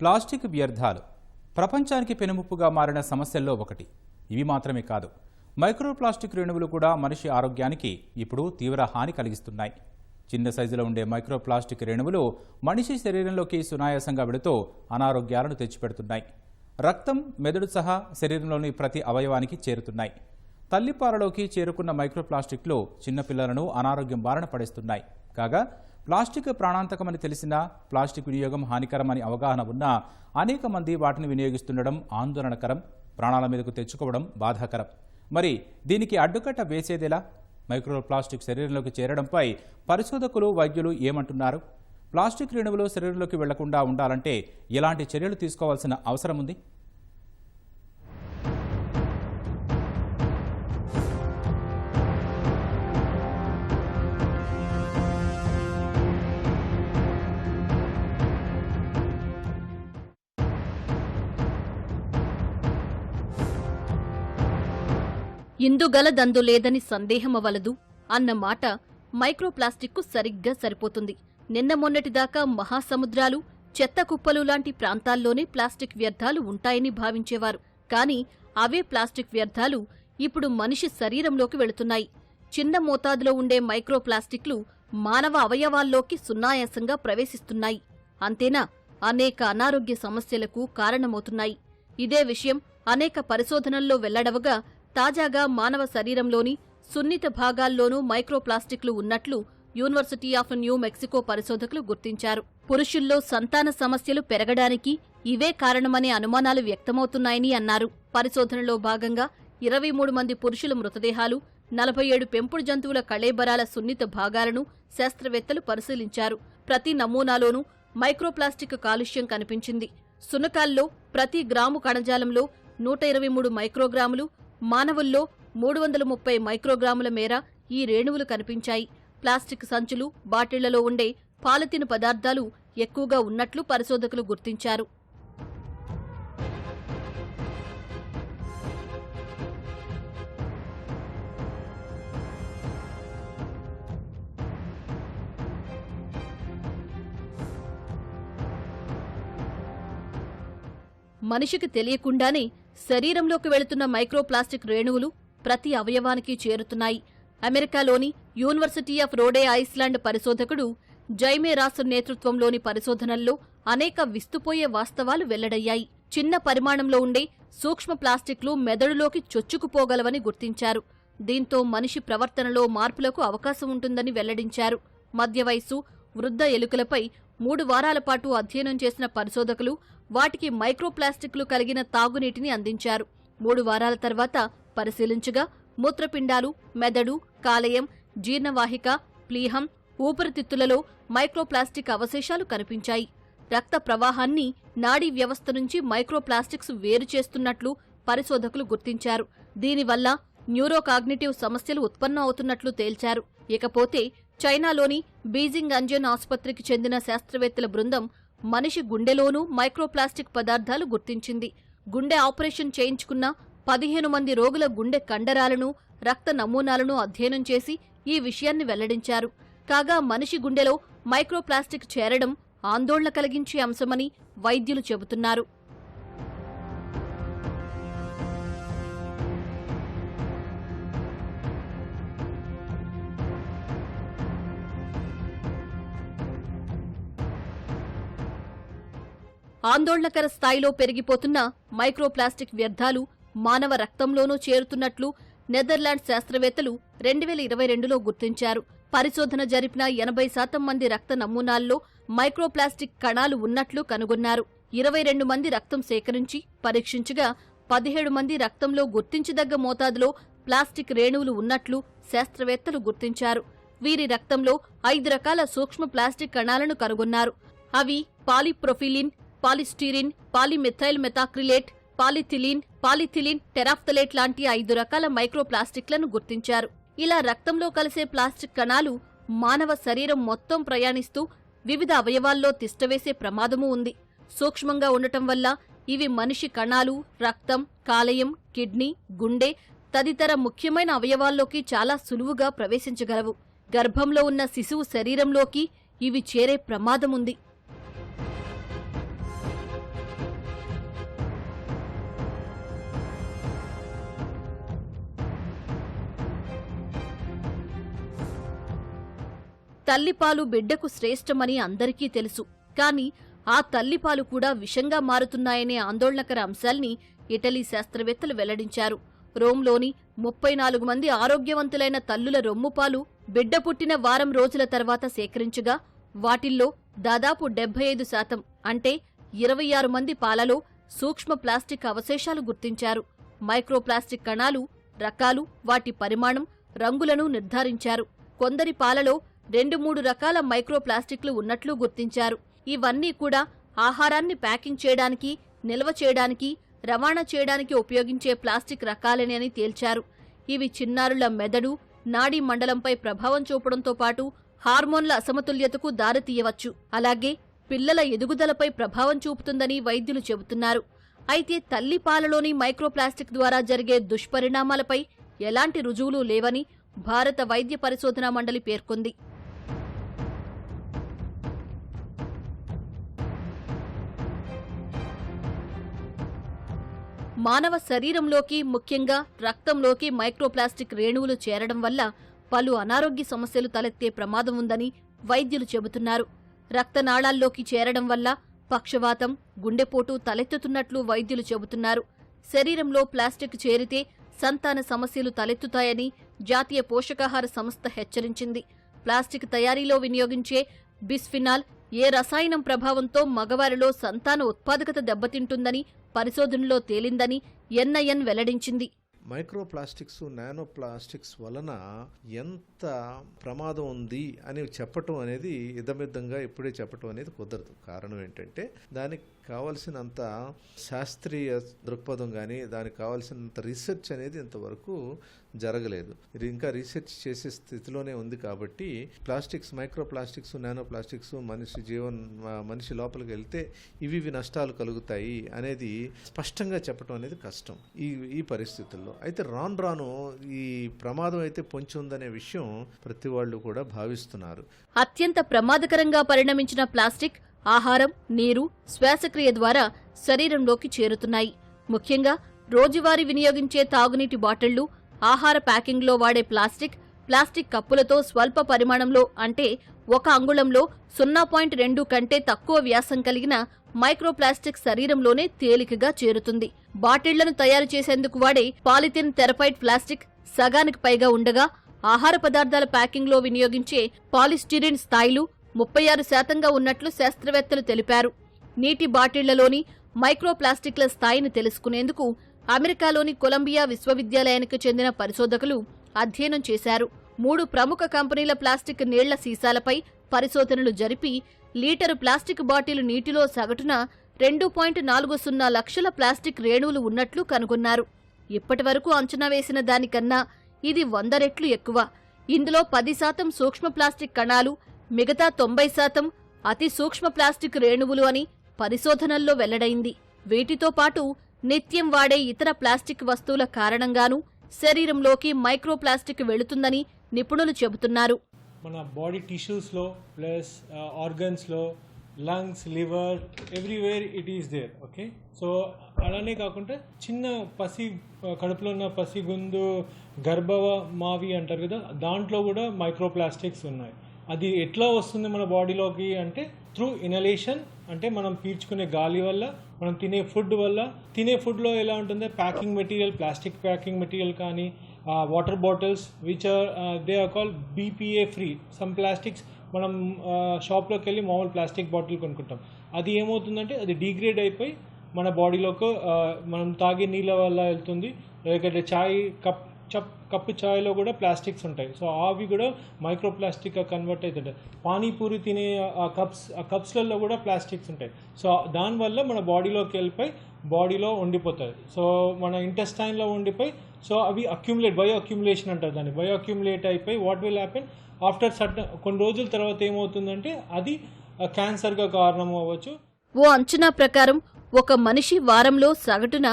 Plastic వ్యర్థాలు ప్రపంచానికి పెనుముప్పుగా మారిన సమస్యల్లో ఒకటి. ఇవి మాత్రమే కాదు. మైక్రోప్లాస్టిక్ రేణువులు కూడా మనిషి ఆరోగ్యానికి ఇప్పుడు తీవ్ర హాని కలిగిస్తున్నాయి. చిన్న సైజులో ఉండే మైక్రో ప్లాస్టిక్ రేణువులు మనిషి శరీరంలోకి సునాయాసంగా వెళుతూ అనారోగ్యాలను తెచ్చిపెడుతున్నాయి. రక్తం మెదడు సహా శరీరంలోని ప్రతి అవయవానికి చేరుతున్నాయి. తల్లిపాలలోకి చేరుకున్న మైక్రోప్లాస్టిక్లు చిన్నపిల్లలను అనారోగ్యం బారిన పడేస్తున్నాయి. కాగా ప్లాస్టిక్ ప్రాణాంతకమని తెలిసినా ప్లాస్టిక్ వినియోగం హానికరమని అవగాహన ఉన్నా అనేక మంది వాటిని వినియోగిస్తుండడం ఆందోళనకరం ప్రాణాల మీదకు తెచ్చుకోవడం బాధాకరం. మరి దీనికి అడ్డుకట్ట వేసేదేలా? మైక్రో ప్లాస్టిక్ శరీరంలోకి చేరడంపై పరిశోధకులు వైద్యులు ఏమంటున్నారు? ప్లాస్టిక్ రేణువులు శరీరంలోకి వెళ్ళకుండా ఉండాలంటే ఎలాంటి చర్యలు తీసుకోవాల్సిన అవసరం ఉంది ఇందుగలదందు లేదని సందేహమవలదు అన్న మాట మైక్రోప్లాస్టిక్కు సరిగ్గా సరిపోతుంది. నిన్న మొన్నటిదాకా మహాసముద్రాలు చెత్త కుప్పలు లాంటి ప్రాంతాల్లోనే ప్లాస్టిక్ వ్యర్థాలు ఉంటాయని భావించేవారు. కాని అవే ప్లాస్టిక్ వ్యర్థాలు ఇప్పుడు మనిషి శరీరంలోకి వెళుతున్నాయి. చిన్న మోతాదులో ఉండే మైక్రోప్లాస్టిక్లు మానవ అవయవాల్లోకి సున్నాయాసంగా ప్రవేశిస్తున్నాయి. అంతేనా? అనేక అనారోగ్య సమస్యలకు కారణమవుతున్నాయి. ఇదే విషయం అనేక పరిశోధనల్లో వెల్లడవగా తాజాగా మానవ శరీరంలోని సున్నిత భాగాల్లోనూ మైక్రోప్లాస్టిక్లు ఉన్నట్లు యూనివర్సిటీ ఆఫ్ న్యూ మెక్సికో పరిశోధకులు గుర్తించారు. పురుషుల్లో సంతాన సమస్యలు పెరగడానికి ఇవే కారణమనే అనుమానాలు వ్యక్తమవుతున్నాయని అన్నారు. పరిశోధనలో భాగంగా ఇరవై మూడు మంది పురుషుల మృతదేహాలు నలభై ఏడు పెంపుడు జంతువుల కళేబరాల సున్నిత భాగాలను శాస్త్రవేత్తలు పరిశీలించారు. ప్రతి నమూనాలోనూ మైక్రోప్లాస్టిక్ కాలుష్యం కనిపించింది. సునకాల్లో ప్రతి గ్రాము కణజాలంలో నూట ఇరవై మూడు మైక్రోగ్రాములు మానవుల్లో మూడు వందల ముప్పై మైక్రోగ్రాముల మేర ఈ రేణువులు కనిపించాయి. ప్లాస్టిక్ సంచులు బాటిళ్ళలో ఉండే పాలిథిన్ పదార్థాలు ఎక్కువగా ఉన్నట్లు పరిశోధకులు గుర్తించారు. మనిషికి తెలియకుండానే శరీరంలోకి వెళుతున్న మైక్రోప్లాస్టిక్ రేణువులు ప్రతి అవయవానికి చేరుతున్నాయి. అమెరికాలోని యూనివర్సిటీ ఆఫ్ రోడే ఐస్లాండ్ పరిశోధకుడు జైమే రాసు నేతృత్వంలోని పరిశోధనల్లో అనేక విస్తుపోయే వాస్తవాలు వెల్లడయ్యాయి. చిన్న పరిమాణంలో ఉండే సూక్ష్మ ప్లాస్టిక్లు మెదడులోకి చొచ్చుకుపోగలవని గుర్తించారు. దీంతో మనిషి ప్రవర్తనలో మార్పులకు అవకాశం ఉంటుందని వెల్లడించారు. మధ్య వయస్సు వృద్ధ ఎలుకలపై మూడు వారాల పాటు అధ్యయనం చేసిన పరిశోధకులు వాటికి మైక్రోప్లాస్టిక్లు కలిగిన తాగునీటిని అందించారు. మూడు వారాల తర్వాత పరిశీలించగా మూత్రపిండాలు మెదడు కాలేయం జీర్ణవాహిక ప్లీహం ఊపిరితిత్తులలో మైక్రోప్లాస్టిక్ అవశేషాలు కనిపించాయి. రక్త ప్రవాహాన్ని నాడీ వ్యవస్థ నుంచి మైక్రోప్లాస్టిక్స్ వేరు చేస్తున్నట్లు పరిశోధకులు గుర్తించారు. దీనివల్ల న్యూరోకాగ్నిటివ్ సమస్యలు ఉత్పన్నం అవుతున్నట్లు తేల్చారు. ఇకపోతే చైనాలోని బీజింగ్ అంజన్ ఆసుపత్రికి చెందిన శాస్త్రవేత్తల బృందం మనిషి గుండెలోనూ మైక్రోప్లాస్టిక్ పదార్థాలు గుర్తించింది. గుండె ఆపరేషన్ చేయించుకున్న పదిహేను మంది రోగుల గుండె కండరాలను రక్త నమూనాలను అధ్యయనం చేసి ఈ విషయాన్ని వెల్లడించారు. కాగా మనిషి గుండెలో మైక్రోప్లాస్టిక్ చేరడం ఆందోళన కలిగించే అంశమని వైద్యులు చెబుతున్నారు. ఆందోళనకర స్థాయిలో పెరిగిపోతున్న మైక్రోప్లాస్టిక్ వ్యర్థాలు మానవ రక్తంలోనూ చేరుతున్నట్లు నెదర్లాండ్ శాస్త్రవేత్తలు రెండు వేల ఇరవై రెండులో గుర్తించారు. పరిశోధన జరిపిన ఎనభై శాతం మంది రక్త నమూనాల్లో మైక్రోప్లాస్టిక్ కణాలు ఉన్నట్లు కనుగొన్నారు. ఇరవై రెండు మంది రక్తం సేకరించి పరీక్షించగా పదిహేడు మంది రక్తంలో గుర్తించదగ్గ మోతాదులో ప్లాస్టిక్ రేణువులు ఉన్నట్లు శాస్త్రవేత్తలు గుర్తించారు. వీరి రక్తంలో ఐదు రకాల సూక్ష్మ ప్లాస్టిక్ కణాలను కనుగొన్నారు. అవి polypropylene polystyrene polymethyl methacrylate polyethylene polyethylene terephthalate లాంటి ఐదు రకాల మైక్రోప్లాస్టిక్లను గుర్తించారు. ఇలా రక్తంలో కలిసే ప్లాస్టిక్ కణాలు మానవ శరీరం మొత్తం ప్రయాణిస్తూ వివిధ అవయవాల్లో తిష్టవేసే ప్రమాదమూ ఉంది. సూక్ష్మంగా ఉండటం వల్ల ఇవి మనిషి కణాలు రక్తం కాలేయం కిడ్నీ గుండె తదితర ముఖ్యమైన అవయవాల్లోకి చాలా సులువుగా ప్రవేశించగలవు. గర్భంలో ఉన్న శిశువు శరీరంలోకి ఇవి చేరే ప్రమాదముంది. తల్లిపాలు బిడ్డకు శ్రేష్టమని అందరికీ తెలుసు. కాని ఆ తల్లిపాలు కూడా విషంగా మారుతున్నాయనే ఆందోళనకర అంశాల్ని ఇటలీ శాస్త్రవేత్తలు వెల్లడించారు. రోమ్లోని ముప్పై నాలుగు మంది ఆరోగ్యవంతులైన తల్లుల రొమ్ముపాలు బిడ్డ పుట్టిన వారం రోజుల తర్వాత సేకరించగా వాటిల్లో దాదాపు డెబ్బై ఐదు శాతం అంటే ఇరవై ఆరు మంది పాలలో సూక్ష్మ ప్లాస్టిక్ అవశేషాలు గుర్తించారు. మైక్రోప్లాస్టిక్ కణాలు రకాలు వాటి పరిమాణం రంగులను నిర్ధారించారు. కొందరి పాలలో రెండు మూడు రకాల మైక్రోప్లాస్టిక్లు ఉన్నట్లు గుర్తించారు. ఇవన్నీ కూడా ఆహారాన్ని ప్యాకింగ్ చేయడానికి నిల్వ చేయడానికి రవాణా చేయడానికి ఉపయోగించే ప్లాస్టిక్ రకాలేనే అని తేల్చారు. ఇవి చిన్నారుల మెదడు నాడీ మండలంపై ప్రభావం చూపడంతో పాటు హార్మోన్ల అసమతుల్యతకు దారితీయవచ్చు అలాగే పిల్లల ఎదుగుదలపై ప్రభావం చూపుతుందని వైద్యులు చెబుతున్నారు. అయితే తల్లి పాలలోని మైక్రోప్లాస్టిక్ ద్వారా జరిగే దుష్పరిణామాలపై ఎలాంటి రుజువులు లేవని భారత వైద్య పరిశోధనా మండలి పేర్కొంది. మానవ శరీరంలోకి ముఖ్యంగా రక్తంలోకి మైక్రోప్లాస్టిక్ రేణువులు చేరడం వల్ల పలు అనారోగ్య సమస్యలు తలెత్తే ప్రమాదం ఉందని వైద్యులు చెబుతున్నారు. రక్తనాళాల్లోకి చేరడం వల్ల పక్షవాతం గుండెపోటు తలెత్తుతున్నట్లు వైద్యులు చెబుతున్నారు. శరీరంలో ప్లాస్టిక్ చేరితే సంతాన సమస్యలు తలెత్తుతాయని జాతీయ పోషకాహార సంస్థ హెచ్చరించింది. ప్లాస్టిక్ తయారీలో వినియోగించే బిస్ఫినాల్ ఏ రసాయనం ప్రభావంతో మగవారిలో సంతాన ఉత్పాదకత దెబ్బతింటుందని పరిశోధనలో తేలిందని ఎన్ఐఎన్ వెల్లడించింది. మైక్రో ప్లాస్టిక్స్ నానో ప్లాస్టిక్స్ వలన ఎంత ప్రమాదం ఉంది అని చెప్పటం అనేది ఇదమిద్దంగా ఇప్పుడే చెప్పటం అనేది కుదరదు. కారణం ఏంటంటే దానికి కావలసినంత శాస్త్రీయ దృక్పథం కానీ దానికి కావలసినంత రీసెర్చ్ అనేది ఇంతవరకు జరగలేదు. ఇది ఇంకా రీసెర్చ్ చేసే స్థితిలోనే ఉంది కాబట్టి plastics micro plastics nano plastics మనిషి జీవన్ మనిషి లోపలికి వెళ్తే ఇవి ఇవి నష్టాలు కలుగుతాయి అనేది స్పష్టంగా చెప్పడం అనేది కష్టం ఈ ఈ పరిస్థితుల్లో. అయితే రాను రాను ఈ ప్రమాదం అయితే పొంచి ఉందనే విషయం ప్రతి వాళ్ళు కూడా భావిస్తున్నారు. అత్యంత ప్రమాదకరంగా పరిణమించిన ప్లాస్టిక్ ఆహారం నీరు శ్వాసక్రియ ద్వారా శరీరంలోకి చేరుతున్నాయి. ముఖ్యంగా రోజువారీ వినియోగించే తాగునీటి బాటిళ్ళు ఆహార ప్యాకింగ్లో వాడే ప్లాస్టిక్ ప్లాస్టిక్ కప్పులతో స్వల్ప పరిమాణంలో అంటే ఒక అంగుళంలో సున్నా పాయింట్ రెండు కంటే తక్కువ వ్యాసం కలిగిన మైక్రోప్లాస్టిక్ శరీరంలోనే తేలికగా చేరుతుంది. బాటిళ్ళను తయారు చేసేందుకు వాడే పాలిథిన్ థెరపైడ్ ప్లాస్టిక్ సగానికి పైగా ఉండగా ఆహార పదార్థాల ప్యాకింగ్లో వినియోగించే పాలిస్టిరిన్ స్థాయిలు ముప్పై ఆరు శాతంగా ఉన్నట్లు శాస్త్రవేత్తలు తెలిపారు. నీటి బాటిళ్ళలోని మైక్రోప్లాస్టిక్ల స్థాయిని తెలుసుకునేందుకు అమెరికాలోని కొలంబియా విశ్వవిద్యాలయానికి చెందిన పరిశోధకులు అధ్యయనం చేశారు. మూడు ప్రముఖ కంపెనీల ప్లాస్టిక్ నీళ్ళ సీసాలపై పరిశోధనలు జరిపి లీటరు ప్లాస్టిక్ బాటిల్ నీటిలో సగటున రెండు పాయింట్ నాలుగు సున్నా లక్షల ప్లాస్టిక్ రేణువులు ఉన్నట్లు కనుగొన్నారు. ఇప్పటివరకు అంచనా వేసిన దానికన్నా ఇది వంద రెట్లు ఎక్కువ. ఇందులో పది శాతం సూక్ష్మ ప్లాస్టిక్ కణాలు మిగతా తొంభై శాతం అతి సూక్ష్మ ప్లాస్టిక్ రేణువులు అని పరిశోధనల్లో వెల్లడైంది. వీటితో పాటు నిత్యం వాడే ఇతర ప్లాస్టిక్ వస్తువుల కారణంగానూ శరీరంలోకి మైక్రో ప్లాస్టిక్ వెళుతుందని నిపుణులు చెబుతున్నారు. మన బాడీ టిష్యూస్లో plus ఆర్గన్స్లో lungs liver everywhere it is there okay? So అలానే కాకుండా చిన్న పసి కడుపులో ఉన్న పసి గుందు గర్భవ మావి అంటారు కదా దాంట్లో కూడా మైక్రో ప్లాస్టిక్స్ ఉన్నాయి. అది ఎట్లా వస్తుంది మన బాడీలోకి అంటే త్రూ ఇనలేషన్ అంటే మనం పీల్చుకునే గాలి వల్ల మనం తినే ఫుడ్ వల్ల. తినే ఫుడ్లో ఎలా ఉంటుంది? Packing material plastic packing material కానీ water bottles which are they are call BPA free some plastics మనం షాప్లోకి వెళ్ళి మామూలు ప్లాస్టిక్ బాటిల్ కొనుక్కుంటాం. అది ఏమవుతుందంటే అది డిగ్రేడ్ అయిపోయి మన బాడీలోకి మనం తాగే నీళ్ళ వల్ల వెళ్తుంది. లేకపోతే చాయ్ కప్ చప్ కప్పు చాయ్లో కూడా ప్లాస్టిక్స్ ఉంటాయి. సో అవి కూడా మైక్రో ప్లాస్టిక్గా కన్వర్ట్ అవుతుంటాయి. పానీపూరి తినే ఆ కప్స్ ఆ కప్స్లలో కూడా ప్లాస్టిక్స్ ఉంటాయి. సో దానివల్ల మన బాడీలోకి వెళ్ళిపోయి బాడీలో ఉండిపోతుంది సో మన ఇంటెస్టైన్లో ఉండిపోయి సో అవి అక్యుములేట్ బయో అక్యుములేషన్ అంటారు దాన్ని. బయో అక్యుములేట్ అయిపోయి what will happen after certain కొన్ని రోజుల తర్వాత ఏమవుతుందంటే అది క్యాన్సర్గా కారణం అవ్వచ్చు. ఓ అంచనా ప్రకారం ఒక మనిషి వారంలో సగటున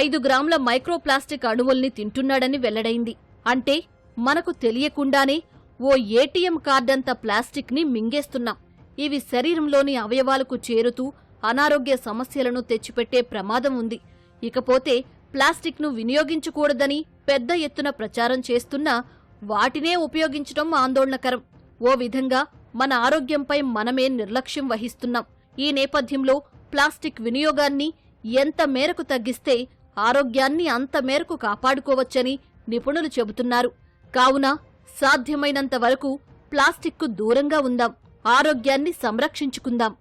ఐదు గ్రాముల మైక్రోప్లాస్టిక్ అణువుల్ని తింటున్నాడని వెల్లడైంది. అంటే మనకు తెలియకుండానే ఓ ఏటీఎం కార్డంత ప్లాస్టిక్ని మింగేస్తున్నాం. ఇవి శరీరంలోని అవయవాలకు చేరుతూ అనారోగ్య సమస్యలను తెచ్చిపెట్టే ప్రమాదం ఉంది. ఇకపోతే ప్లాస్టిక్ను వినియోగించకూడదని పెద్ద ఎత్తున ప్రచారం చేస్తున్నా వాటినే ఉపయోగించడం ఆందోళనకరం. ఓ విధంగా మన ఆరోగ్యంపై మనమే నిర్లక్ష్యం వహిస్తున్నాం. ఈ నేపథ్యంలో ప్లాస్టిక్ వినియోగాన్ని ఎంత మేరకు తగ్గిస్తే ఆరోగ్యాన్ని అంత మేరకు కాపాడుకోవచ్చని నిపుణులు చెబుతున్నారు. కావున సాధ్యమైనంత వరకు ప్లాస్టిక్కు దూరంగా ఉందాం. ఆరోగ్యాన్ని సంరక్షించుకుందాం.